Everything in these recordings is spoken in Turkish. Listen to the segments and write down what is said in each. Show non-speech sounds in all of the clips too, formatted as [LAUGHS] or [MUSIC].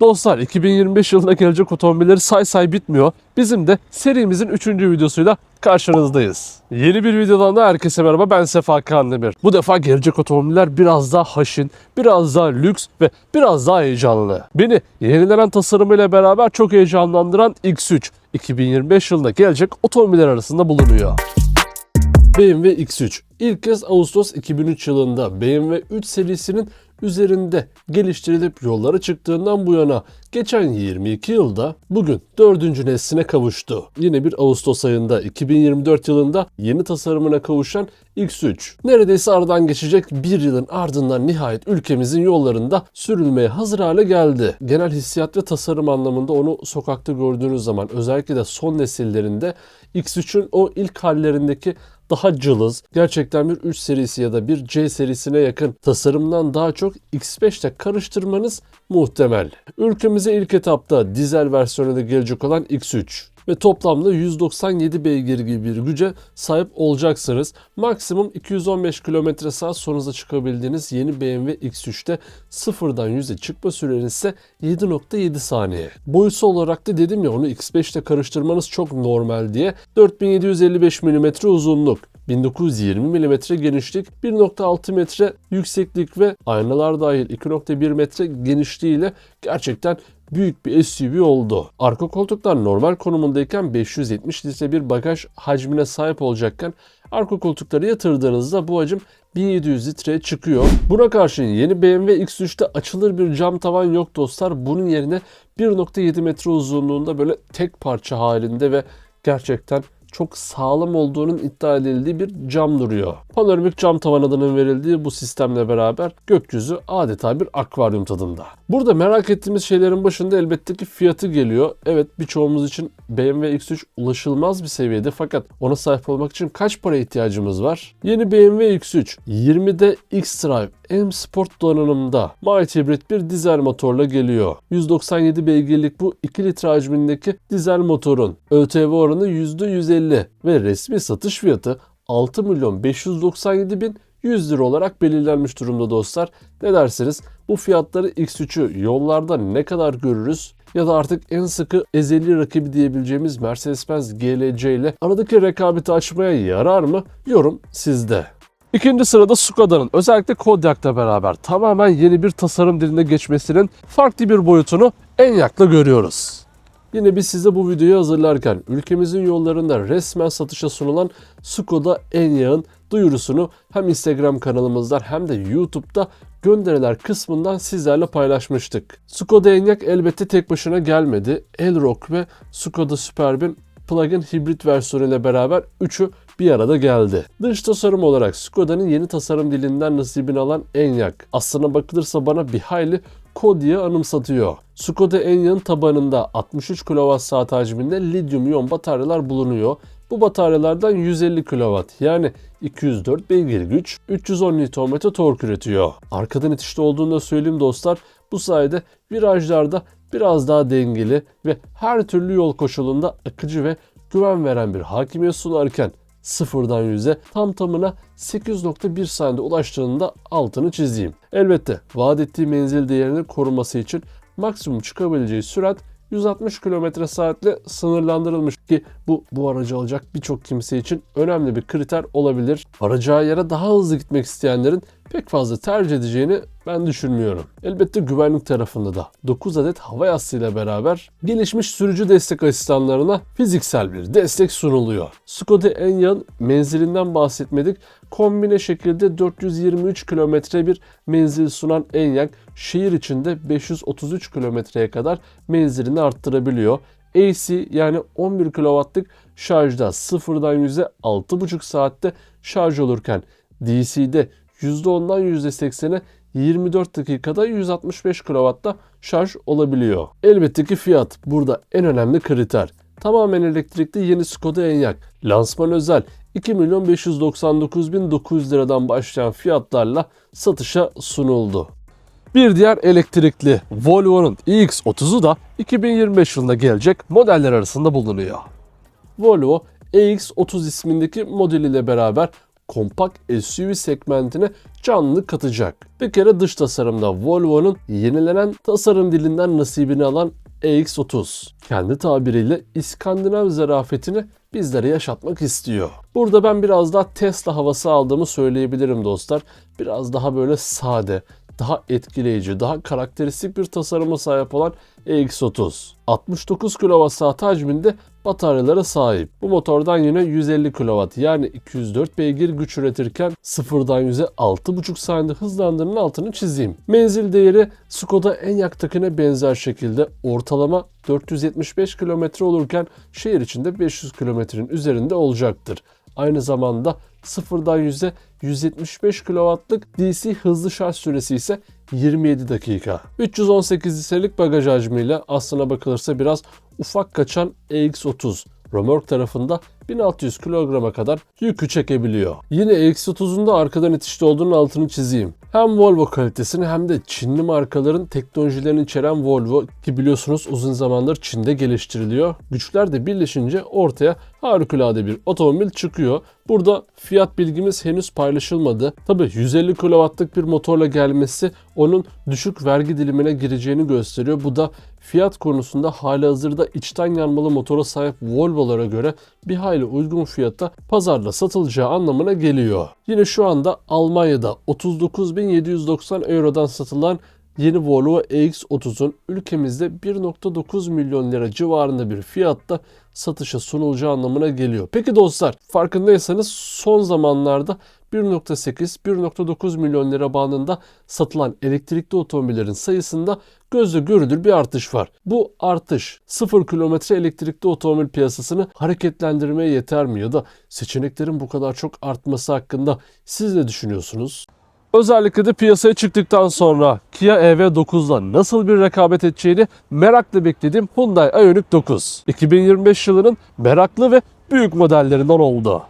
Dostlar 2025 yılına gelecek otomobilleri say say bitmiyor. Bizim de serimizin 3. videosuyla karşınızdayız. Yeni bir videodan da herkese merhaba ben Sefa Kandemir. Bu defa gelecek otomobiller biraz daha haşin, biraz daha lüks ve biraz daha heyecanlı. Beni yenilenen tasarımıyla beraber çok heyecanlandıran X3 2025 yılında gelecek otomobiller arasında bulunuyor. BMW X3 ilk kez Ağustos 2003 yılında BMW 3 serisinin üzerinde geliştirilip yollara çıktığından bu yana geçen 22 yılda bugün 4. nesline kavuştu. Yine bir Ağustos ayında 2024 yılında yeni tasarımına kavuşan X3. Neredeyse aradan geçecek bir yılın ardından nihayet ülkemizin yollarında sürülmeye hazır hale geldi. Genel hissiyat ve tasarım anlamında onu sokakta gördüğünüz zaman özellikle de son nesillerinde X3'ün o ilk hallerindeki daha cılız, gerçekten bir 3 serisi ya da bir C serisine yakın tasarımdan daha çok X5 ile karıştırmanız muhtemel. Ülkemize ilk etapta dizel versiyonuyla gelecek olan X3 ve toplamda 197 beygir gibi bir güce sahip olacaksınız. Maksimum 215 km saat sonuza çıkabildiğiniz yeni BMW X3'te sıfırdan 100'e çıkma süreniz ise 7.7 saniye. Boyusu olarak da dedim ya onu X5 ile karıştırmanız çok normal diye 4755 mm uzunluk, 1920 mm genişlik, 1.6 metre yükseklik ve aynalar dahil 2.1 metre genişliğiyle gerçekten büyük bir SUV oldu. Arka koltuklar normal konumundayken 570 litre bir bagaj hacmine sahip olacakken arka koltukları yatırdığınızda bu hacim 1700 litreye çıkıyor. Buna karşın yeni BMW X3'te açılır bir cam tavan yok dostlar. Bunun yerine 1.7 metre uzunluğunda böyle tek parça halinde ve gerçekten çok sağlam olduğunun iddia edildiği bir cam duruyor. Panoramik cam tavan adının verildiği bu sistemle beraber gökyüzü adeta bir akvaryum tadında. Burada merak ettiğimiz şeylerin başında elbette ki fiyatı geliyor. Evet birçoğumuz için BMW X3 ulaşılmaz bir seviyede fakat ona sahip olmak için kaç para ihtiyacımız var? Yeni BMW X3 20'de X-Drive M Sport donanımda mild hibrit bir dizel motorla geliyor. 197 beygirlik bu 2 litre hacmindeki dizel motorun ÖTV oranı %150 ve resmi satış fiyatı 6 milyon 597 bin 100 lira olarak belirlenmiş durumda dostlar. Ne dersiniz? Bu fiyatları X3'ü yollarda ne kadar görürüz? Ya da artık en sıkı ezeli rakibi diyebileceğimiz Mercedes-Benz GLC ile aradaki rekabeti açmaya yarar mı? Yorum sizde. İkinci sırada Skoda'nın özellikle Kodiaq'la beraber tamamen yeni bir tasarım diline geçmesinin farklı bir boyutunu Enyaq'la görüyoruz. Yine biz size bu videoyu hazırlarken ülkemizin yollarında resmen satışa sunulan Skoda Enyaq'ın duyurusunu hem Instagram kanalımızdan hem de YouTube'da gönderiler kısmından sizlerle paylaşmıştık. Skoda Enyaq elbette tek başına gelmedi. Elroq ve Skoda Superb'in plug-in hibrit versiyonu ile beraber üçü bir arada geldi. Dış tasarım olarak Skoda'nın yeni tasarım dilinden nasibini alan Enyaq. Aslına bakılırsa bana bir hayli Kodia'yı anımsatıyor. Skoda Enyaq'ın tabanında 63 kWh hacminde lityum iyon bataryalar bulunuyor. Bu bataryalardan 150 kW yani 204 beygir güç, 310 Nm tork üretiyor. Arkadan itişte olduğunu da söyleyeyim dostlar. Bu sayede virajlarda biraz daha dengeli ve her türlü yol koşulunda akıcı ve güven veren bir hakimiyet sunarken sıfırdan yüze tam tamına 8.1 saniyede ulaştığını da altını çizeyim. Elbette vaat ettiği menzil değerini koruması için maksimum çıkabileceği sürat 160 km saatle sınırlandırılmış ki bu bu aracı alacak birçok kimse için önemli bir kriter olabilir. Varacağı yere daha hızlı gitmek isteyenlerin pek fazla tercih edeceğini ben düşünmüyorum. Elbette güvenlik tarafında da 9 adet hava yastığıyla beraber gelişmiş sürücü destek asistanlarına fiziksel bir destek sunuluyor. Skoda Enyaq'ın menzilinden bahsetmedik. Kombine şekilde 423 kilometre bir menzil sunan Enyaq şehir içinde 533 kilometreye kadar menzilini arttırabiliyor. AC yani 11 kW'lık şarjda sıfırdan yüze 6,5 saatte şarj olurken DC'de %10'dan %80'e 24 dakikada 165 kW'da şarj olabiliyor. Elbette ki fiyat burada en önemli kriter. Tamamen elektrikli yeni Skoda Enyaq. Lansman özel 2 milyon 599 bin 900 liradan başlayan fiyatlarla satışa sunuldu. Bir diğer elektrikli Volvo'nun iX30'u da 2025 yılında gelecek modeller arasında bulunuyor. Volvo EX30 ismindeki modeliyle beraber kompakt SUV segmentine canlılık katacak. Bir kere dış tasarımda Volvo'nun yenilenen tasarım dilinden nasibini alan EX30 kendi tabiriyle İskandinav zarafetini bizlere yaşatmak istiyor. Burada ben biraz daha Tesla havası aldığımı söyleyebilirim dostlar. Biraz daha böyle sade, daha etkileyici, daha karakteristik bir tasarıma sahip olan EX30. 69 kWh hacminde bataryalara sahip. Bu motordan yine 150 kW yani 204 beygir güç üretirken sıfırdan 100'e 6,5 saniyede hızlandığının altını çizeyim. Menzil değeri Skoda Enyaq'takine benzer şekilde ortalama 475 km olurken şehir içinde 500 kilometrenin üzerinde olacaktır. Aynı zamanda sıfırdan 100'e 175 kW'lık DC hızlı şarj süresi ise 27 dakika. 318 litrelik bagaj hacmiyle aslına bakılırsa biraz ufak kaçan EX30 römork tarafında 1600 kilograma kadar yükü çekebiliyor. Yine EX30'un da arkadan itişli olduğunun altını çizeyim. Hem Volvo kalitesini hem de Çinli markaların teknolojilerini içeren Volvo ki biliyorsunuz uzun zamandır Çin'de geliştiriliyor. Güçler de birleşince ortaya harikulade bir otomobil çıkıyor. Burada fiyat bilgimiz henüz paylaşılmadı. Tabi 150 kW'lık bir motorla gelmesi onun düşük vergi dilimine gireceğini gösteriyor. Bu da fiyat konusunda hali hazırda içten yanmalı motora sahip Volvo'lara göre bir hayli uygun fiyata pazarda satılacağı anlamına geliyor. Yine şu anda Almanya'da 39.790 Euro'dan satılan yeni Volvo EX30'un ülkemizde 1.9 milyon lira civarında bir fiyatta satışa sunulacağı anlamına geliyor. Peki dostlar farkındaysanız son zamanlarda 1.8-1.9 milyon lira bandında satılan elektrikli otomobillerin sayısında gözle görülür bir artış var. Bu artış 0 kilometre elektrikli otomobil piyasasını hareketlendirmeye yeter mi ya da seçeneklerin bu kadar çok artması hakkında siz ne düşünüyorsunuz? Özellikle de piyasaya çıktıktan sonra Kia EV9'la nasıl bir rekabet edeceğini merakla beklediğim Hyundai Ioniq 9. 2025 yılının meraklı ve büyük modellerinden oldu.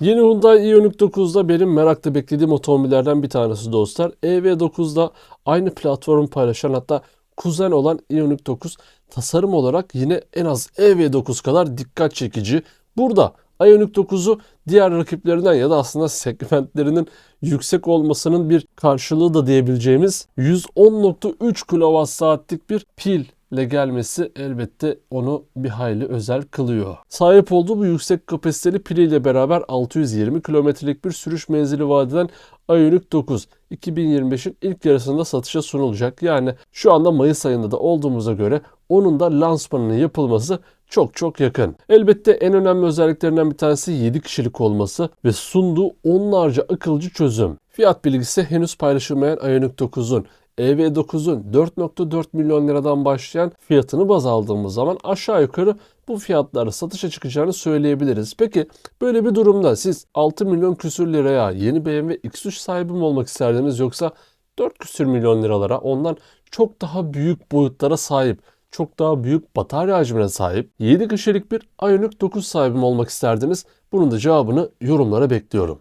Yeni Hyundai Ioniq 9'da benim merakla beklediğim otomobillerden bir tanesi dostlar. EV9'da aynı platformu paylaşan hatta kuzen olan Ioniq 9 tasarım olarak yine en az EV9 kadar dikkat çekici. Burada Ioniq 9'u diğer rakiplerinden ya da aslında segmentlerinin yüksek olmasının bir karşılığı da diyebileceğimiz 110.3 kWh'lik bir pil ile gelmesi elbette onu bir hayli özel kılıyor. Sahip olduğu bu yüksek kapasiteli piliyle beraber 620 kilometrelik bir sürüş menzili vaat eden Ioniq 9 2025'in ilk yarısında satışa sunulacak. Yani şu anda Mayıs ayında da olduğumuza göre onun da lansmanının yapılması çok çok yakın. Elbette en önemli özelliklerinden bir tanesi 7 kişilik olması ve sunduğu onlarca akılcı çözüm. Fiyat bilgisi henüz paylaşılmayan Ioniq 9'un EV9'un 4.4 milyon liradan başlayan fiyatını baz aldığımız zaman aşağı yukarı bu fiyatlara satışa çıkacağını söyleyebiliriz. Peki böyle bir durumda siz 6 milyon küsür liraya yeni BMW X3 sahibi mi olmak isterdiniz yoksa 4 küsür milyon liralara ondan çok daha büyük boyutlara sahip çok daha büyük batarya hacmine sahip 7 kişilik bir Ioniq 9 sahibi mi olmak isterdiniz? Bunun da cevabını yorumlara bekliyorum.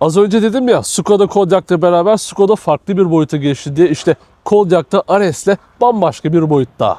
Az önce dedim ya Skoda Kodiaq'la beraber Skoda farklı bir boyuta geçti diye işte Kodiaq'ta Ares'le bambaşka bir boyutta.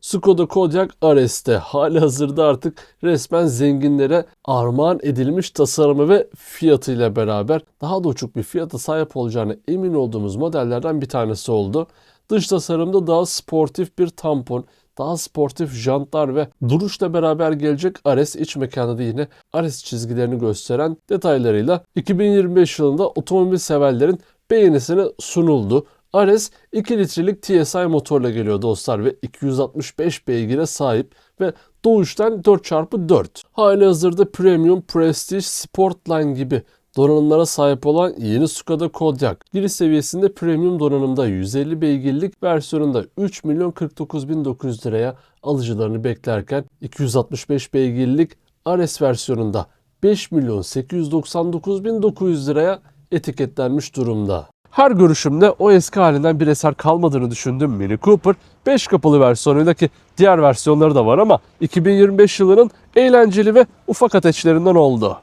Skoda Kodiaq Ares'te hali hazırda artık resmen zenginlere armağan edilmiş tasarımı ve fiyatıyla beraber daha da uçuk bir fiyata sahip olacağına emin olduğumuz modellerden bir tanesi oldu. Dış tasarımda daha sportif bir tampon, daha sportif jantlar ve duruşla beraber gelecek Ares iç mekanda da yine Ares çizgilerini gösteren detaylarıyla 2025 yılında otomobil severlerin beğenisine sunuldu. Ares 2 litrelik TSI motorla geliyor dostlar ve 265 beygire sahip ve doğuştan 4x4. Hali hazırda Premium, Prestige, Sportline gibi donanımlara sahip olan yeni Skoda Kodiaq. Giriş seviyesinde premium donanımda 150 beygirlik versiyonunda 3 milyon 49 bin 900 liraya alıcılarını beklerken 265 beygirlik RS versiyonunda 5 milyon 899 bin 900 liraya etiketlenmiş durumda. Her görüşümde o eski halinden bir eser kalmadığını düşündüm Mini Cooper 5 kapılı versiyonuyla ki diğer versiyonları da var ama 2025 yılının eğlenceli ve ufak ateşlerinden oldu.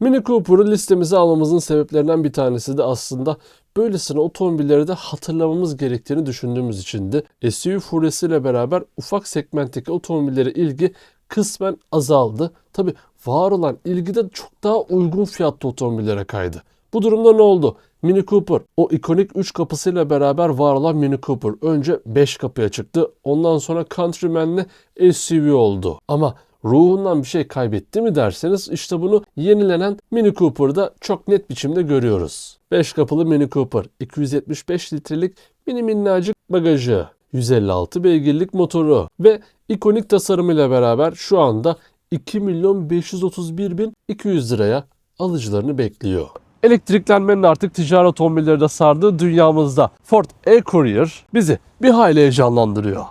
Mini Cooper'ı listemize almamızın sebeplerinden bir tanesi de aslında böylesine otomobilleri de hatırlamamız gerektiğini düşündüğümüz içindi. SUV furyasıyla beraber ufak segmentteki otomobillere ilgi kısmen azaldı. Tabi var olan ilgi de çok daha uygun fiyatlı otomobillere kaydı. Bu durumda ne oldu? Mini Cooper. O ikonik 3 kapısıyla beraber var olan Mini Cooper. Önce 5 kapıya çıktı. Ondan sonra Countryman'le SUV oldu. Ama ruhundan bir şey kaybetti mi derseniz işte bunu yenilenen Mini Cooper'da çok net biçimde görüyoruz. 5 kapılı Mini Cooper, 275 litrelik mini minnacık bagajı, 156 beygirlik motoru ve ikonik tasarımıyla beraber şu anda 2 milyon 531 bin 200 liraya alıcılarını bekliyor. Elektriklenmenin artık ticari otomobilleri de sardığı dünyamızda Ford E-Courier bizi bir hayli heyecanlandırıyor.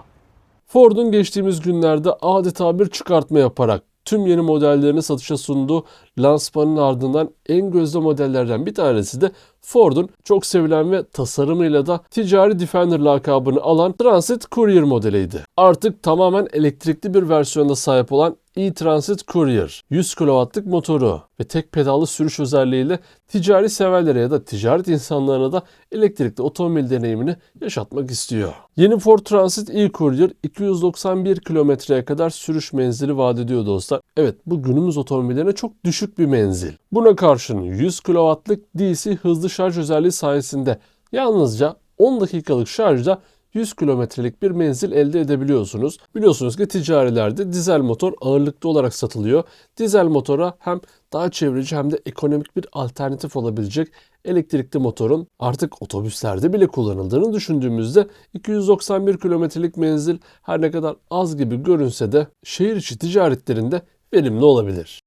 Ford'un geçtiğimiz günlerde adeta bir çıkartma yaparak tüm yeni modellerini satışa sunduğu lansmanın ardından en gözde modellerden bir tanesi de Ford'un çok sevilen ve tasarımıyla da ticari Defender lakabını alan Transit Courier modeliydi. Artık tamamen elektrikli bir versiyonda sahip olan e-Transit Courier 100 kW'lık motoru ve tek pedallı sürüş özelliğiyle ticari severlere ya da ticaret insanlarına da elektrikli otomobil deneyimini yaşatmak istiyor. Yeni Ford Transit e-Courier 291 kilometreye kadar sürüş menzili vaat ediyor dostlar. Evet bu günümüz otomobillerine çok düşük bir menzil. Buna karşın 100 kW'lık DC hızlı şarj özelliği sayesinde yalnızca 10 dakikalık şarjda 100 kilometrelik bir menzil elde edebiliyorsunuz. Biliyorsunuz ki ticarilerde dizel motor ağırlıklı olarak satılıyor. Dizel motora hem daha çevreci hem de ekonomik bir alternatif olabilecek elektrikli motorun artık otobüslerde bile kullanıldığını düşündüğümüzde 291 kilometrelik menzil her ne kadar az gibi görünse de şehir içi ticaretlerinde verimli olabilir.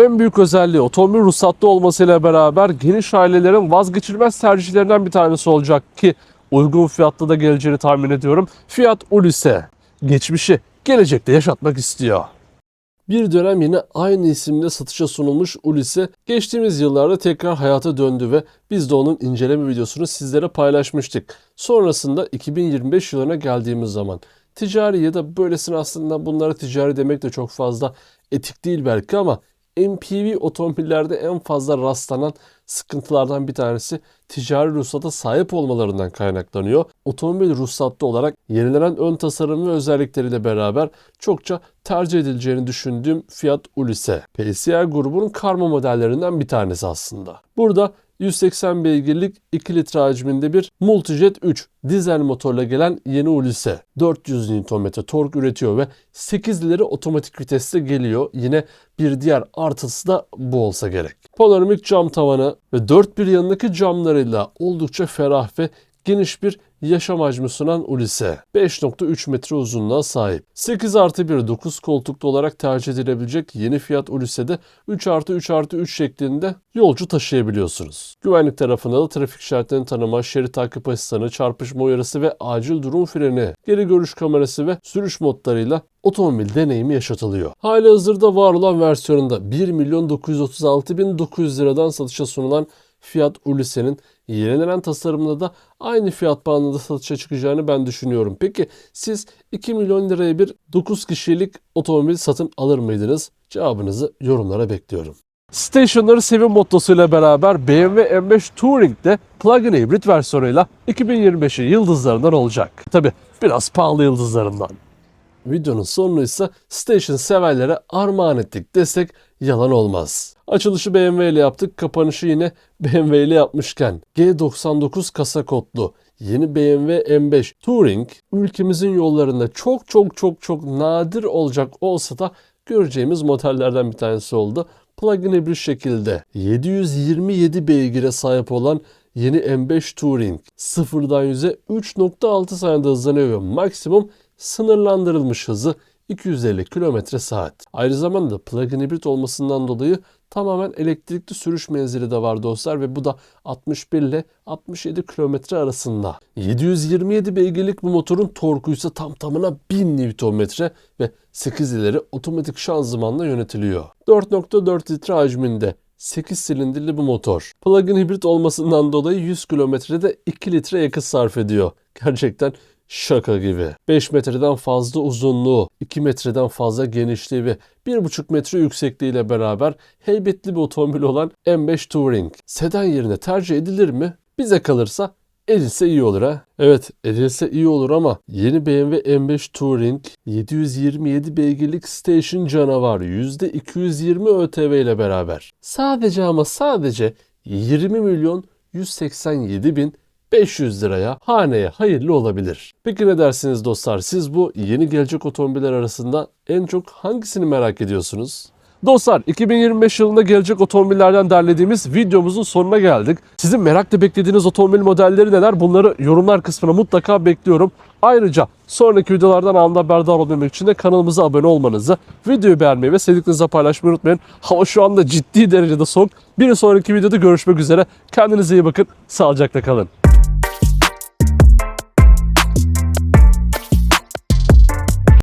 En büyük özelliği otomobil ruhsatlı olmasıyla beraber geniş ailelerin vazgeçilmez tercihlerinden bir tanesi olacak ki uygun fiyatlı da geleceğini tahmin ediyorum. Fiat Ulisse geçmişi gelecekte yaşatmak istiyor. Bir dönem yine aynı isimle satışa sunulmuş Ulisse geçtiğimiz yıllarda tekrar hayata döndü ve biz de onun inceleme videosunu sizlere paylaşmıştık. Sonrasında 2025 yılına geldiğimiz zaman ticari ya da böylesine aslında bunlara ticari demek de çok fazla etik değil belki ama MPV otomobillerde en fazla rastlanan sıkıntılardan bir tanesi ticari ruhsata sahip olmalarından kaynaklanıyor. Otomobil ruhsatlı olarak yenilenen ön tasarım ve özellikleriyle beraber çokça tercih edileceğini düşündüğüm Fiat Ulisse. PSA grubunun karma modellerinden bir tanesi aslında. Burada 180 beygirlik 2 litre hacminde bir Multijet 3 dizel motorla gelen yeni Ulisse 400 Nm tork üretiyor ve 8 ileri otomatik viteste geliyor. Yine bir diğer artısı da bu olsa gerek. Panoramik cam tavanı ve dört bir yanındaki camlarıyla oldukça ferah ve geniş bir yaşam hacmi sunan Ulisse. 5.3 metre uzunluğa sahip. 8 artı 1 9 koltuklu olarak tercih edilebilecek yeni Fiat Ulisse'de 3 artı 3 artı 3 şeklinde yolcu taşıyabiliyorsunuz. Güvenlik tarafında da trafik işaretlerini tanıma, şerit takip asistanı, çarpışma uyarısı ve acil durum freni, geri görüş kamerası ve sürüş modlarıyla otomobil deneyimi yaşatılıyor. Hali hazırda var olan versiyonunda 1 milyon 936 bin 900 liradan satışa sunulan Fiat Ulisse'nin yenilenen tasarımında da aynı fiyat bandında satışa çıkacağını ben düşünüyorum. Peki siz 2 milyon liraya bir 9 kişilik otomobil satın alır mıydınız? Cevabınızı yorumlara bekliyorum. Station'ları sevim mottosuyla beraber BMW M5 Touring de plug-in hibrit versiyonuyla 2025'in yıldızlarından olacak. Tabi biraz pahalı yıldızlarından. Videonun sonunu ise Station severlere armağan ettik desek yalan olmaz. Açılışı BMW ile yaptık, kapanışı yine [LAUGHS] BMW ile yapmışken G99 kasa kodlu yeni BMW M5 Touring ülkemizin yollarında çok çok çok çok nadir olacak olsa da göreceğimiz modellerden bir tanesi oldu. Plug-in hibrit şekilde 727 beygire sahip olan yeni M5 Touring sıfırdan 100'e 3.6 saniyede hızlanıyor ve maksimum sınırlandırılmış hızı 250 km saat. Aynı zamanda plug-in hibrit olmasından dolayı tamamen elektrikli sürüş menzili de var dostlar ve bu da 61 ile 67 km arasında. 727 beygirlik bu motorun torku ise tam tamına 1000 Nm ve 8 ileri otomatik şanzımanla yönetiliyor. 4.4 litre hacminde 8 silindirli bu motor. Plug-in hibrit olmasından dolayı 100 kilometrede 2 litre yakıt sarf ediyor. Gerçekten Şaka gibi. 5 metreden fazla uzunluğu, 2 metreden fazla genişliği ve 1,5 metre yüksekliğiyle beraber heybetli bir otomobil olan M5 Touring. Sedan yerine tercih edilir mi? Bize kalırsa edilse iyi olur ha. Evet edilse iyi olur ama yeni BMW M5 Touring 727 beygirlik station canavar %220 ÖTV ile beraber sadece ama sadece 20 milyon 187.500 liraya haneye hayırlı olabilir. Peki ne dersiniz dostlar? Siz bu yeni gelecek otomobiller arasında en çok hangisini merak ediyorsunuz? Dostlar 2025 yılında gelecek otomobillerden derlediğimiz videomuzun sonuna geldik. Sizin merakla beklediğiniz otomobil modelleri neler? Bunları yorumlar kısmına mutlaka bekliyorum. Ayrıca sonraki videolardan anında haberdar olmamak için de kanalımıza abone olmanızı, videoyu beğenmeyi ve sevdiklerinizle paylaşmayı unutmayın. Hava şu anda ciddi derecede soğuk. Bir sonraki videoda görüşmek üzere. Kendinize iyi bakın. Sağlıcakla kalın.